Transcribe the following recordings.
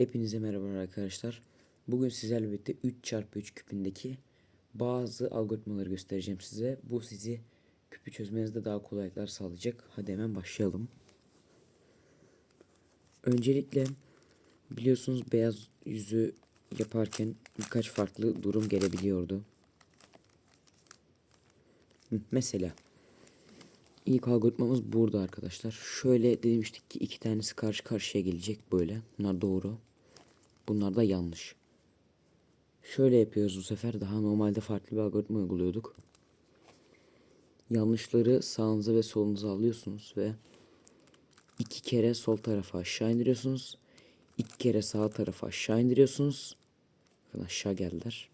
Hepinize merhaba arkadaşlar. Bugün sizlerle birlikte 3 çarpı 3 küpündeki bazı algoritmaları göstereceğim size. Bu sizi küpü çözmenizde daha kolaylıklar sağlayacak. Hadi hemen başlayalım. Öncelikle biliyorsunuz beyaz yüzü yaparken birkaç farklı durum gelebiliyordu. Mesela ilk algoritmamız burada arkadaşlar. Şöyle demiştik ki iki tanesi karşı karşıya gelecek böyle. Bunlar doğru. Bunlar da yanlış. Şöyle yapıyoruz bu sefer. Daha normalde farklı bir algoritma uyguluyorduk. Yanlışları sağınıza ve solunuza alıyorsunuz ve iki kere sol tarafa aşağı indiriyorsunuz. İki kere sağ tarafa aşağı indiriyorsunuz. Bakın aşağı geldiler.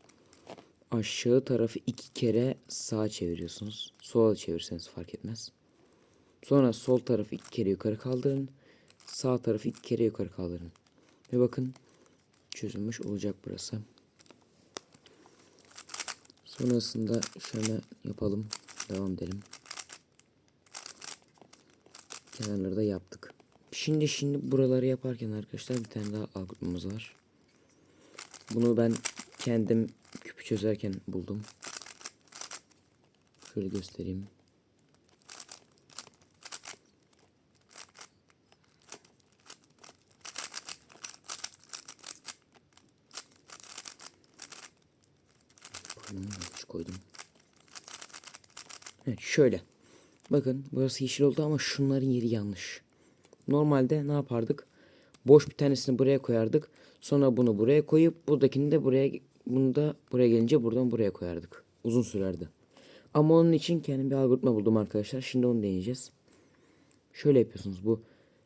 Aşağı tarafı iki kere sağa çeviriyorsunuz. Sola çevirseniz fark etmez. Sonra sol tarafı iki kere yukarı kaldırın. Sağ tarafı iki kere yukarı kaldırın. Ve bakın çözülmüş olacak burası. Sonrasında şöyle yapalım. Devam edelim. Kenarları da yaptık. Şimdi şimdi buraları yaparken arkadaşlar bir tane daha algoritmamız var. Bunu ben kendim küpü çözerken buldum. Şöyle göstereyim. Yanlış koydum. Evet şöyle. Bakın burası yeşil oldu ama şunların yeri yanlış. Normalde ne yapardık? Boş bir tanesini buraya koyardık. Sonra bunu buraya koyup buradakini de buraya bunu da buraya gelince buradan buraya koyardık. Uzun sürerdi. Ama onun için kendim bir algoritma buldum arkadaşlar. Şimdi onu deneyeceğiz. Şöyle yapıyorsunuz. Bu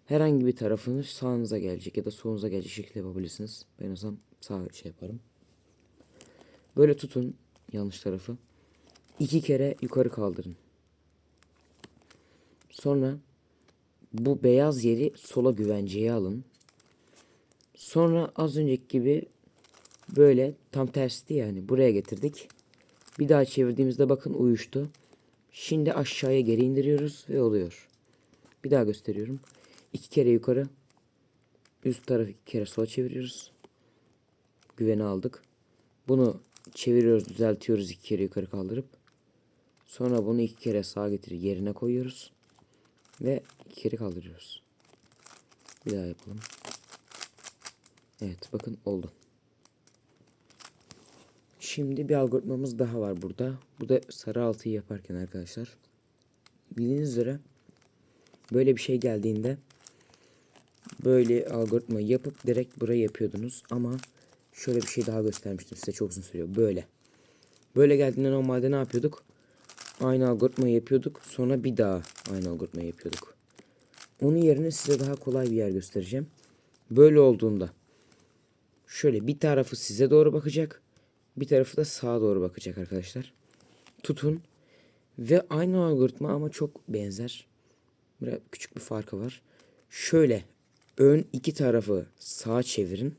herhangi bir tarafınız sağınıza gelecek ya da solunuza gelecek şekilde yapabilirsiniz. Ben o zaman sağ şey yaparım. Böyle tutun yanlış tarafı. İki kere yukarı kaldırın. Sonra bu beyaz yeri sola güvenceye alın. Sonra az önceki gibi böyle tam tersti yani buraya getirdik. Bir daha çevirdiğimizde bakın uyuştu. Şimdi aşağıya geri indiriyoruz ve oluyor. Bir daha gösteriyorum. İki kere yukarı. Üst tarafı iki kere sola çeviriyoruz. Güveni aldık. Bunu çeviriyoruz, düzeltiyoruz iki kere yukarı kaldırıp. Sonra bunu iki kere sağa getirip yerine koyuyoruz. Ve iki kere kaldırıyoruz. Bir daha yapalım. Evet bakın oldu. Şimdi bir algoritmamız daha var burada. Bu da sarı altıyı yaparken arkadaşlar. Bildiğiniz üzere böyle bir şey geldiğinde böyle algoritma yapıp direkt buraya yapıyordunuz. Ama şöyle bir şey daha göstermiştim size çok uzun sürüyor. Böyle. Böyle geldiğinde normalde ne yapıyorduk? Aynı algoritma yapıyorduk. Sonra bir daha aynı algoritma yapıyorduk. Onun yerine size daha kolay bir yer göstereceğim. Böyle olduğunda şöyle bir tarafı size doğru bakacak. Bir tarafı da sağa doğru bakacak arkadaşlar. Tutun. Ve aynı algoritma ama çok benzer. Biraz küçük bir farkı var. Şöyle ön iki tarafı sağa çevirin.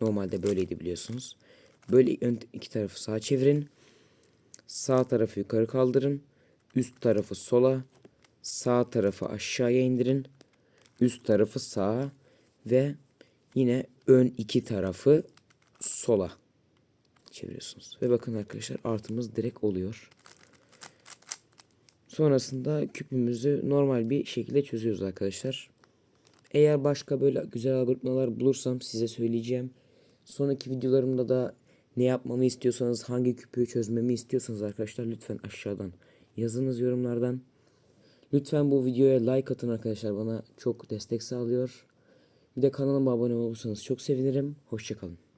Normalde böyleydi biliyorsunuz. Böyle ön iki tarafı sağa çevirin. Sağ tarafı yukarı kaldırın. Üst tarafı sola. Sağ tarafı aşağıya indirin. Üst tarafı sağa. Ve yine ön iki tarafı sola çeviriyorsunuz. Ve bakın arkadaşlar artımız direkt oluyor. Sonrasında küpümüzü normal bir şekilde çözüyoruz arkadaşlar. Eğer başka böyle güzel algoritmalar bulursam size söyleyeceğim. Sonraki videolarımda da ne yapmamı istiyorsanız, hangi küpü çözmemi istiyorsanız arkadaşlar lütfen aşağıdan yazınız yorumlardan. Lütfen bu videoya like atın arkadaşlar. Bana çok destek sağlıyor. Bir de kanalıma abone olursanız çok sevinirim. Hoşçakalın.